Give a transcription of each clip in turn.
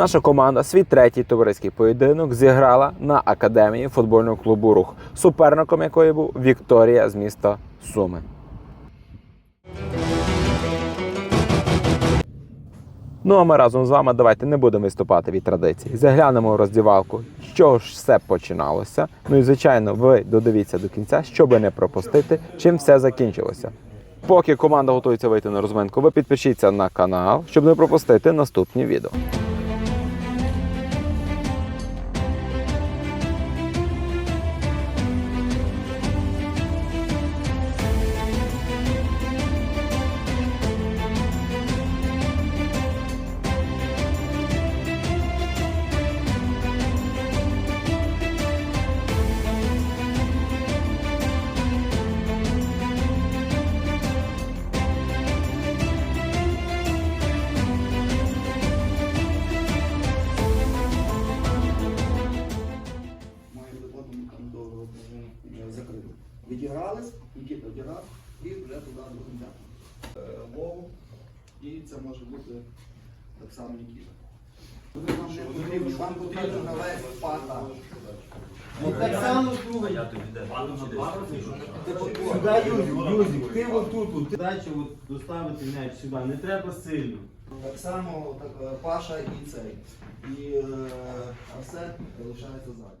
Наша команда свій третій товариський поєдинок зіграла на академії футбольного клубу Рух, суперником якої був Вікторія з міста Суми. Ну а ми разом з вами давайте не будемо виступати від традицій. Заглянемо в роздівалку, чого ж все починалося. Ну і звичайно, ви додивіться до кінця, щоб не пропустити, чим все закінчилося. Поки команда готується вийти на розминку, ви підпишіться на канал, щоб не пропустити наступні відео. Так само Нікіта. Вам потрібно, навести пата. Так само другий. Сюди Юзик, Юзик, ти отут, от, дача от доставити м'яч сюди, не треба сильно. Так само так, е, Паша і цей. І е, Арсен залишається ззаді.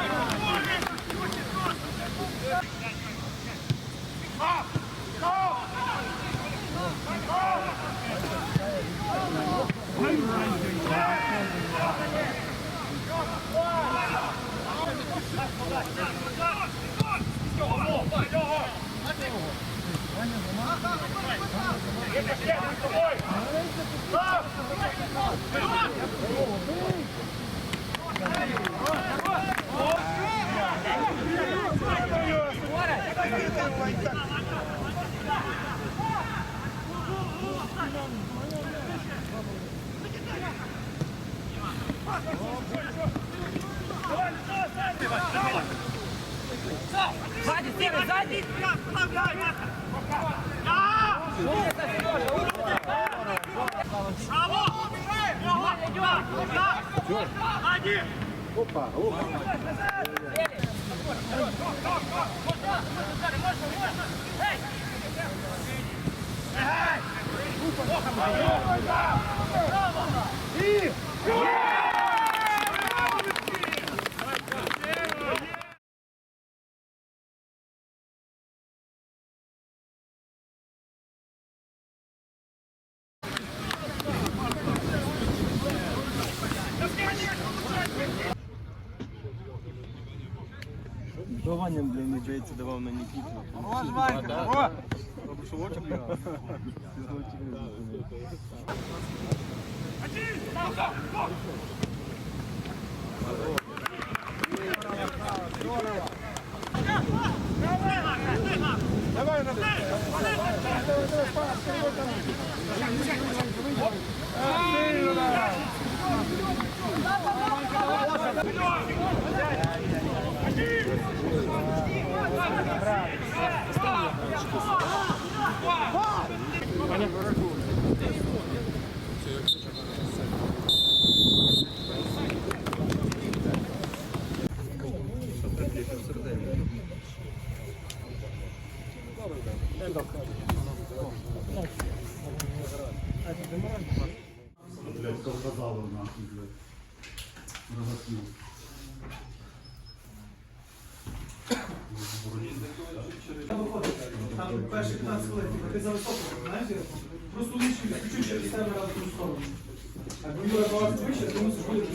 Сзади, сзади, сзади! Опа, опа. И... Yeah! голосуванням, блін, і Джейці давав на Нікіту. Хорош, Ванька, хорош! Один, Що в очі Перші 15 хвилин, ти за високо, знаєш, просто лучше відключу через себе ту сторону. Якби Юра баланс вище, ти мусиш бути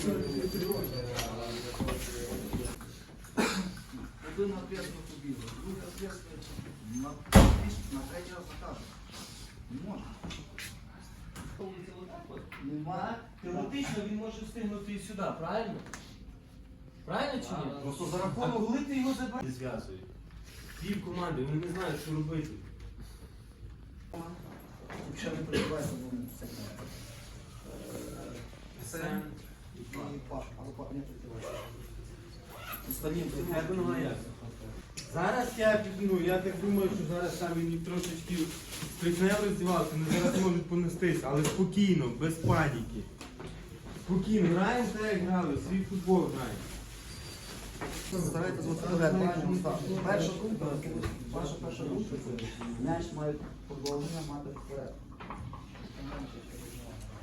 Один ответственно побігли, другий ответственно на, на третій раз накаже. Не може. Нема. Теоретично він може встигнути і сюди, правильно? Правильно чи ні? Просто за А рахунок коли ти його забираєш? Зв'язують. Пів команди, вони не знають, що робити. Ще не переживайся, бо все і Паш, але Паш не прикривайся. Останнім? Зараз я ну, я так думаю, що зараз там він трошечки стрикне роздівався, вони зараз можуть понестися, але спокійно, без паніки. Спокійно, граємо так, як грали, свій футбол граємо. Старайтесь ставити. Перша група, ваша перша група, м'яч має продовження мати вперед.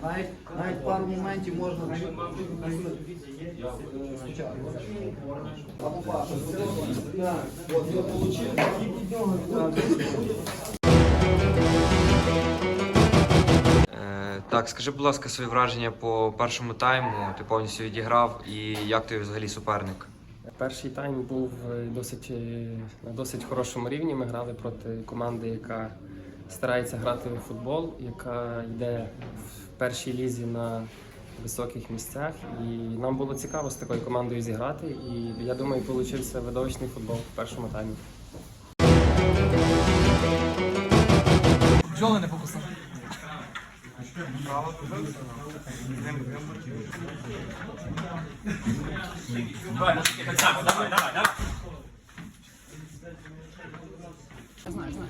Навіть, навіть пару моментів можна спочатку. Або от отримав. Так, скажи, будь ласка, свої враження по першому тайму. Ти повністю відіграв і як ти взагалі суперник? Перший тайм був е, досить е, на досить хорошому рівні. Ми грали проти команди, яка старається грати в футбол, яка йде в першій лізі на високих місцях. І нам було цікаво з такою командою зіграти. І я думаю, вийшов видовищний футбол в першому таймі. Давай, так само, давай, давай, давай. Знаю, знаю.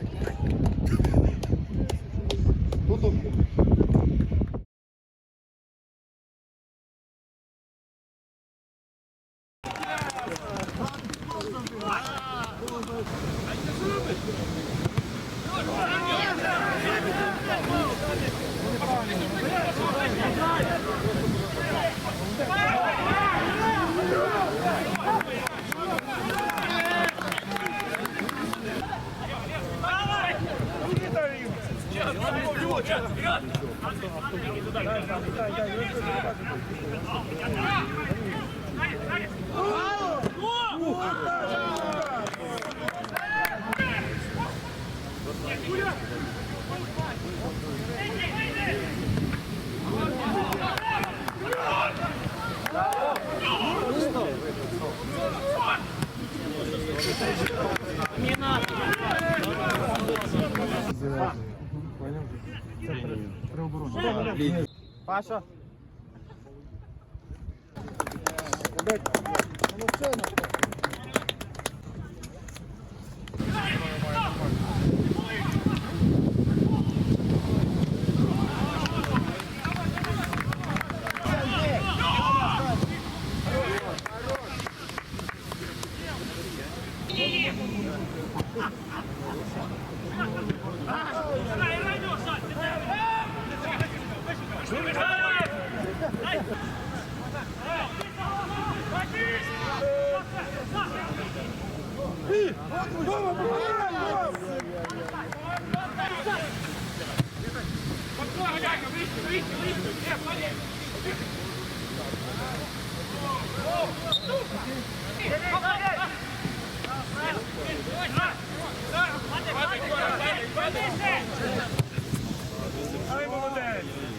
やったやったやった。500 Але молодець!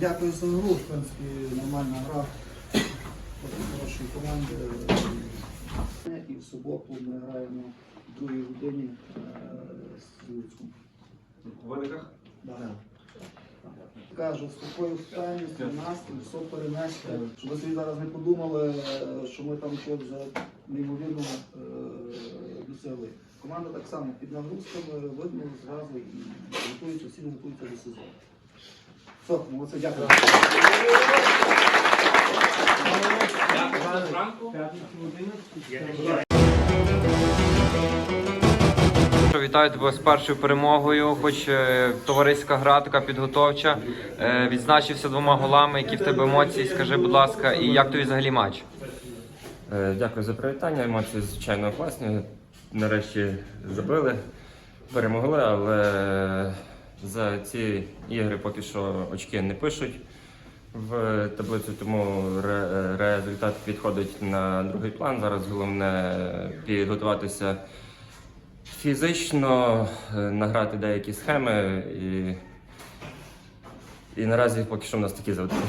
Дякую за гру, в принципі, нормальна гра. Хорошої команди. І в суботу ми граємо в другій годині е, з Луцьком. В Великах? Да. Кажу, спокою встаність, настрій, все перенести, щоб ви собі зараз не подумали, е, що ми там щось вже неймовірно е, досягли. Команда так само під нагрузками, видно зразу і готується, всі готуються до сезону. Все, молодці, дякую. Що, Вітаю тебе з першою перемогою. Хоч е, товариська гра, така підготовча. Е, Відзначився двома голами. Які в тебе емоції? Скажи, будь ласка, і як тобі взагалі матч? Е, Дякую за привітання. Емоції, звичайно, класні. Нарешті забили, перемогли, але за ці ігри поки що очки не пишуть в таблицю, тому результат відходить на другий план. Зараз головне підготуватися фізично, е, награти деякі схеми і, і наразі поки що в нас такі завдання.